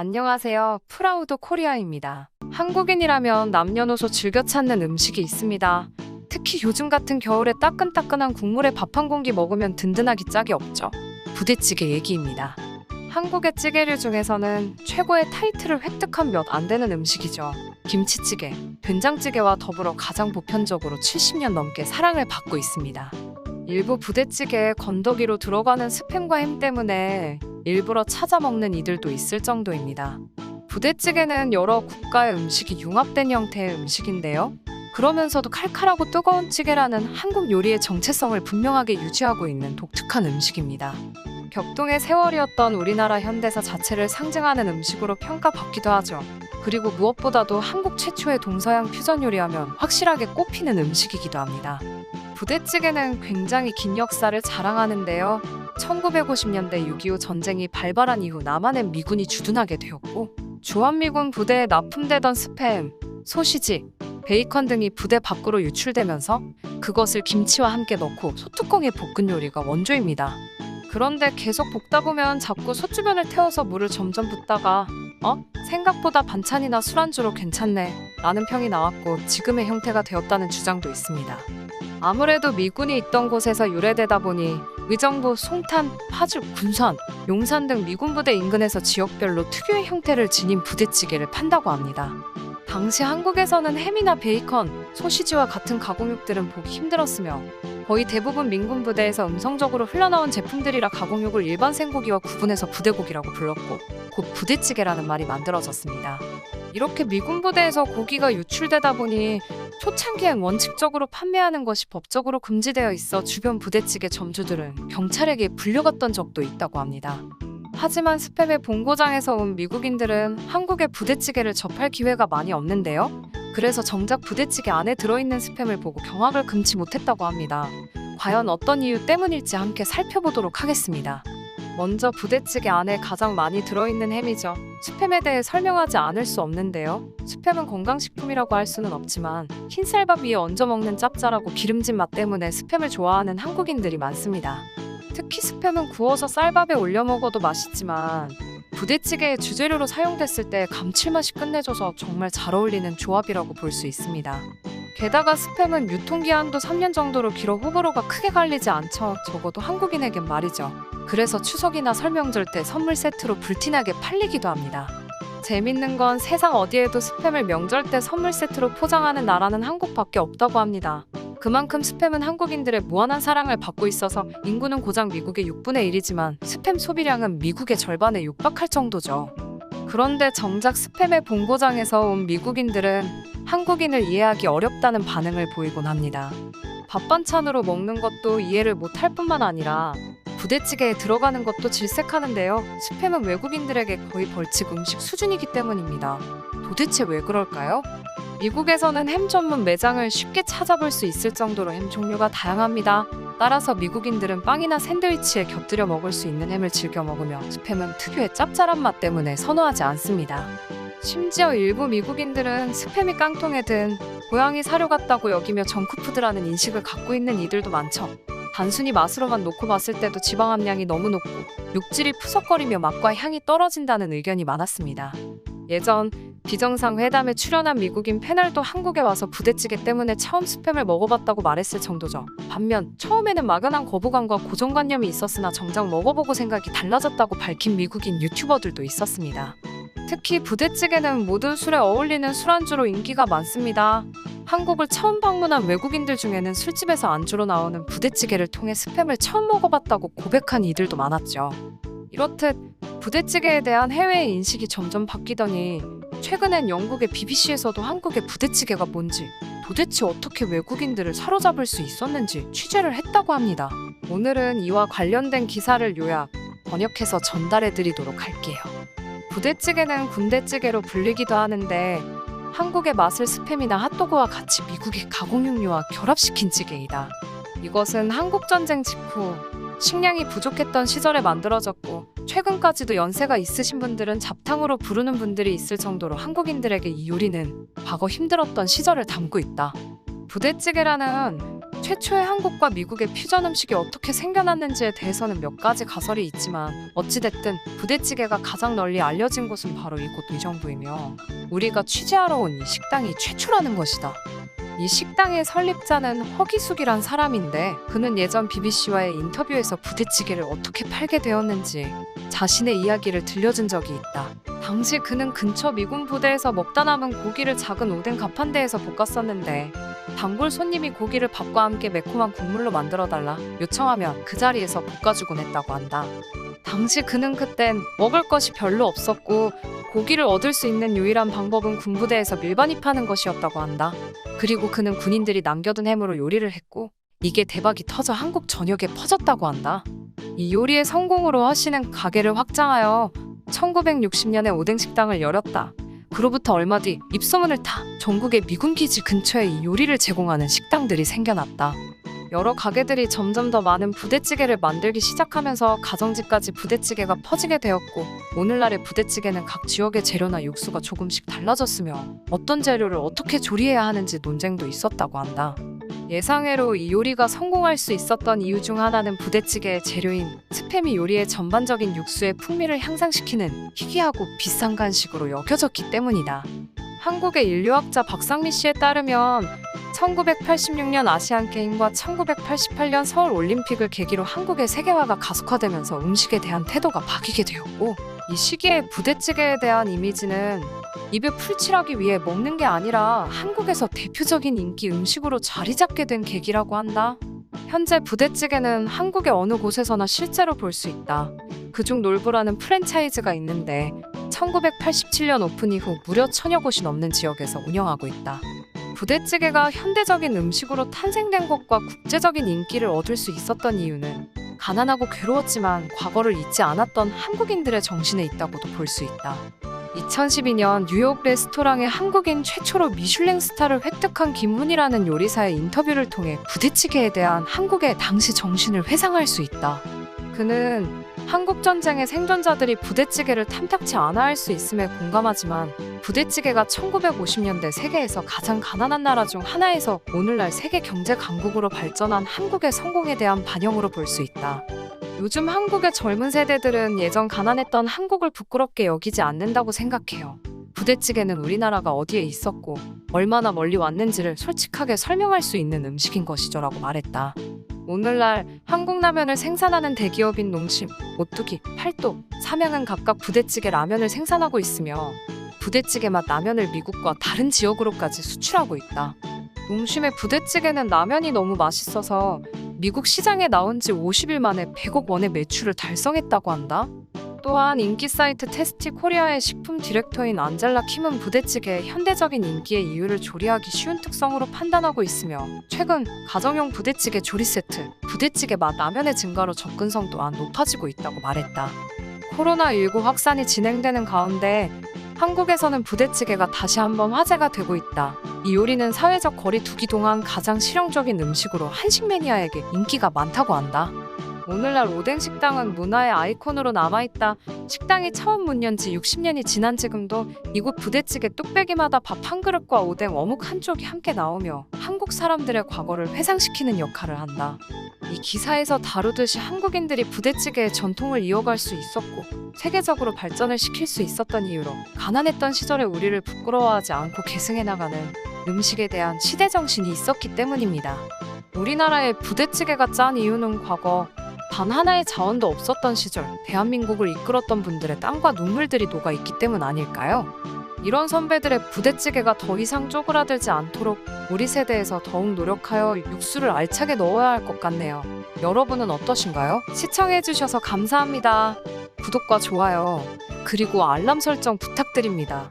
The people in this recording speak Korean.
안녕하세요. 프라우드 코리아입니다. 한국인이라면 남녀노소 즐겨 찾는 음식이 있습니다. 특히 요즘 같은 겨울에 따끈따끈한 국물에 밥 한 공기 먹으면 든든하기 짝이 없죠. 부대찌개 얘기입니다. 한국의 찌개류 중에서는 최고의 타이틀을 획득한 몇 안 되는 음식이죠. 김치찌개, 된장찌개와 더불어 가장 보편적으로 70년 넘게 사랑을 받고 있습니다. 일부 부대찌개에 건더기로 들어가는 스팸과 햄 때문에 일부러 찾아 먹는 이들도 있을 정도입니다. 부대찌개는 여러 국가의 음식이 융합된 형태의 음식인데요. 그러면서도 칼칼하고 뜨거운 찌개라는 한국 요리의 정체성을 분명하게 유지하고 있는 독특한 음식입니다. 격동의 세월이었던 우리나라 현대사 자체를 상징하는 음식으로 평가받기도 하죠. 그리고 무엇보다도 한국 최초의 동서양 퓨전 요리하면 확실하게 꼽히는 음식이기도 합니다. 부대찌개는 굉장히 긴 역사를 자랑하는데요. 1950년대 6.25 전쟁이 발발한 이후 남한엔 미군이 주둔하게 되었고 주한미군 부대에 납품되던 스팸, 소시지, 베이컨 등이 부대 밖으로 유출되면서 그것을 김치와 함께 넣고 소뚜껑에 볶은 요리가 원조입니다. 그런데 계속 볶다 보면 자꾸 솥주변을 태워서 물을 점점 붓다가 어? 생각보다 반찬이나 술안주로 괜찮네 라는 평이 나왔고 지금의 형태가 되었다는 주장도 있습니다. 아무래도 미군이 있던 곳에서 유래되다 보니 의정부, 송탄, 파주, 군산, 용산 등 미군 부대 인근에서 지역별로 특유의 형태를 지닌 부대찌개를 판다고 합니다. 당시 한국에서는 햄이나 베이컨, 소시지와 같은 가공육들은 보기 힘들었으며 거의 대부분 민군 부대에서 음성적으로 흘러나온 제품들이라 가공육을 일반 생고기와 구분해서 부대고기라고 불렀고 곧 부대찌개라는 말이 만들어졌습니다. 이렇게 미군 부대에서 고기가 유출되다 보니 초창기엔 원칙적으로 판매하는 것이 법적으로 금지되어 있어 주변 부대찌개 점주들은 경찰에게 불려갔던 적도 있다고 합니다. 하지만 스팸의 본고장에서 온 미국인들은 한국의 부대찌개를 접할 기회가 많이 없는데요. 그래서 정작 부대찌개 안에 들어있는 스팸을 보고 경악을 금치 못했다고 합니다. 과연 어떤 이유 때문일지 함께 살펴보도록 하겠습니다. 먼저 부대찌개 안에 가장 많이 들어있는 햄이죠. 스팸에 대해 설명하지 않을 수 없는데요. 스팸은 건강식품이라고 할 수는 없지만 흰쌀밥 위에 얹어 먹는 짭짤하고 기름진 맛 때문에 스팸을 좋아하는 한국인들이 많습니다. 특히 스팸은 구워서 쌀밥에 올려 먹어도 맛있지만 부대찌개의 주재료로 사용됐을 때 감칠맛이 끝내줘서 정말 잘 어울리는 조합이라고 볼 수 있습니다. 게다가 스팸은 유통기한도 3년 정도로 길어 호불호가 크게 갈리지 않죠. 적어도 한국인에겐 말이죠. 그래서 추석이나 설명절 때 선물 세트로 불티나게 팔리기도 합니다. 재밌는 건 세상 어디에도 스팸을 명절 때 선물 세트로 포장하는 나라는 한국밖에 없다고 합니다. 그만큼 스팸은 한국인들의 무한한 사랑을 받고 있어서 인구는 고작 미국의 6분의 1이지만 스팸 소비량은 미국의 절반에 육박할 정도죠. 그런데 정작 스팸의 본고장에서 온 미국인들은 한국인을 이해하기 어렵다는 반응을 보이곤 합니다. 밥 반찬으로 먹는 것도 이해를 못할 뿐만 아니라 부대찌개에 들어가는 것도 질색하는데요. 스팸은 외국인들에게 거의 벌칙 음식 수준이기 때문입니다. 도대체 왜 그럴까요? 미국에서는 햄 전문 매장을 쉽게 찾아볼 수 있을 정도로 햄 종류가 다양합니다. 따라서 미국인들은 빵이나 샌드위치에 곁들여 먹을 수 있는 햄을 즐겨 먹으며 스팸은 특유의 짭짤한 맛 때문에 선호하지 않습니다. 심지어 일부 미국인들은 스팸이 깡통에 든 고양이 사료 같다고 여기며 정크푸드라는 인식을 갖고 있는 이들도 많죠. 단순히 맛으로만 놓고 봤을 때도 지방 함량이 너무 높고 육질이 푸석거리며 맛과 향이 떨어진다는 의견이 많았습니다. 예전 비정상 회담에 출연한 미국인 패널도 한국에 와서 부대찌개 때문에 처음 스팸을 먹어봤다고 말했을 정도죠. 반면 처음에는 막연한 거부감과 고정관념이 있었으나 정작 먹어보고 생각이 달라졌다고 밝힌 미국인 유튜버들도 있었습니다. 특히 부대찌개는 모든 술에 어울리는 술안주로 인기가 많습니다. 한국을 처음 방문한 외국인들 중에는 술집에서 안주로 나오는 부대찌개를 통해 스팸을 처음 먹어봤다고 고백한 이들도 많았죠. 이렇듯 부대찌개에 대한 해외의 인식이 점점 바뀌더니 최근엔 영국의 BBC에서도 한국의 부대찌개가 뭔지 도대체 어떻게 외국인들을 사로잡을 수 있었는지 취재를 했다고 합니다. 오늘은 이와 관련된 기사를 요약, 번역해서 전달해 드리도록 할게요. 부대찌개는 군대찌개로 불리기도 하는데 한국의 맛을 스팸이나 핫도그와 같이 미국의 가공육류와 결합시킨 찌개이다. 이것은 한국전쟁 직후 식량이 부족했던 시절에 만들어졌고 최근까지도 연세가 있으신 분들은 잡탕으로 부르는 분들이 있을 정도로 한국인들에게 이 요리는 과거 힘들었던 시절을 담고 있다. 부대찌개라는 최초의 한국과 미국의 퓨전 음식이 어떻게 생겨났는지에 대해서는 몇 가지 가설이 있지만 어찌됐든 부대찌개가 가장 널리 알려진 곳은 바로 이곳 의정부이며 우리가 취재하러 온 이 식당이 최초라는 것이다. 이 식당의 설립자는 허기숙이란 사람인데 그는 예전 BBC와의 인터뷰에서 부대찌개를 어떻게 팔게 되었는지 자신의 이야기를 들려준 적이 있다. 당시 그는 근처 미군 부대에서 먹다 남은 고기를 작은 오뎅 가판대에서 볶았었는데 단골 손님이 고기를 밥과 함께 매콤한 국물로 만들어 달라 요청하면 그 자리에서 볶아주곤 했다고 한다. 당시 그는 그땐 먹을 것이 별로 없었고 고기를 얻을 수 있는 유일한 방법은 군부대에서 밀반입하는 것이었다고 한다. 그리고 그는 군인들이 남겨둔 햄으로 요리를 했고 이게 대박이 터져 한국 전역에 퍼졌다고 한다. 이 요리의 성공으로 허씨는 가게를 확장하여 1960년에 오뎅 식당을 열었다. 그로부터 얼마 뒤 입소문을 타 전국의 미군 기지 근처에 이 요리를 제공하는 식당들이 생겨났다. 여러 가게들이 점점 더 많은 부대찌개를 만들기 시작하면서 가정집까지 부대찌개가 퍼지게 되었고 오늘날의 부대찌개는 각 지역의 재료나 육수가 조금씩 달라졌으며 어떤 재료를 어떻게 조리해야 하는지 논쟁도 있었다고 한다. 예상외로 이 요리가 성공할 수 있었던 이유 중 하나는 부대찌개의 재료인 스팸이 요리의 전반적인 육수의 풍미를 향상시키는 희귀하고 비싼 간식으로 여겨졌기 때문이다. 한국의 인류학자 박상미 씨에 따르면 1986년 아시안 게임과 1988년 서울 올림픽을 계기로 한국의 세계화가 가속화되면서 음식에 대한 태도가 바뀌게 되었고 이 시기에 부대찌개에 대한 이미지는 입에 풀칠하기 위해 먹는 게 아니라 한국에서 대표적인 인기 음식으로 자리 잡게 된 계기라고 한다. 현재 부대찌개는 한국의 어느 곳에서나 실제로 볼 수 있다. 그중 놀부라는 프랜차이즈가 있는데 1987년 오픈 이후 무려 천여 곳이 넘는 지역에서 운영하고 있다. 부대찌개가 현대적인 음식으로 탄생된 것과 국제적인 인기를 얻을 수 있었던 이유는 가난하고 괴로웠지만 과거를 잊지 않았던 한국인들의 정신에 있다고도 볼 수 있다. 2012년 뉴욕 레스토랑의 한국인 최초로 미슐랭 스타를 획득한 김훈이라는 요리사의 인터뷰를 통해 부대찌개에 대한 한국의 당시 정신을 회상할 수 있다. 그는 한국 전쟁의 생존자들이 부대찌개를 탐탁치 않아 할 수 있음에 공감하지만 부대찌개가 1950년대 세계에서 가장 가난한 나라 중 하나에서 오늘날 세계 경제 강국으로 발전한 한국의 성공에 대한 반영으로 볼 수 있다. 요즘 한국의 젊은 세대들은 예전 가난했던 한국을 부끄럽게 여기지 않는다고 생각해요. 부대찌개는 우리나라가 어디에 있었고 얼마나 멀리 왔는지를 솔직하게 설명할 수 있는 음식인 것이죠라고 말했다. 오늘날 한국 라면을 생산하는 대기업인 농심, 오뚜기, 팔도, 삼양은 각각 부대찌개 라면을 생산하고 있으며 부대찌개 맛 라면을 미국과 다른 지역으로까지 수출하고 있다. 농심의 부대찌개는 라면이 너무 맛있어서 미국 시장에 나온 지 50일 만에 100억 원의 매출을 달성했다고 한다. 또한 인기 사이트 테스티 코리아의 식품 디렉터인 안젤라 킴은 부대찌개의 현대적인 인기의 이유를 조리하기 쉬운 특성으로 판단하고 있으며 최근 가정용 부대찌개 조리 세트, 부대찌개 맛 라면의 증가로 접근성 또한 높아지고 있다고 말했다. 코로나19 확산이 진행되는 가운데 한국에서는 부대찌개가 다시 한번 화제가 되고 있다. 이 요리는 사회적 거리 두기 동안 가장 실용적인 음식으로 한식 매니아에게 인기가 많다고 한다. 오늘날 오뎅 식당은 문화의 아이콘으로 남아있다. 식당이 처음 문 연 지 60년이 지난 지금도 이곳 부대찌개 뚝배기마다 밥 한 그릇과 오뎅 어묵 한 쪽이 함께 나오며 한국 사람들의 과거를 회상시키는 역할을 한다. 이 기사에서 다루듯이 한국인들이 부대찌개의 전통을 이어갈 수 있었고 세계적으로 발전을 시킬 수 있었던 이유로 가난했던 시절의 우리를 부끄러워하지 않고 계승해 나가는 음식에 대한 시대 정신이 있었기 때문입니다. 우리나라의 부대찌개가 짠 이유는 과거 단 하나의 자원도 없었던 시절 대한민국을 이끌었던 분들의 땀과 눈물들이 녹아 있기 때문 아닐까요? 이런 선배들의 부대찌개가 더 이상 쪼그라들지 않도록 우리 세대에서 더욱 노력하여 육수를 알차게 넣어야 할 것 같네요. 여러분은 어떠신가요? 시청해주셔서 감사합니다. 구독과 좋아요, 그리고 알람 설정 부탁드립니다.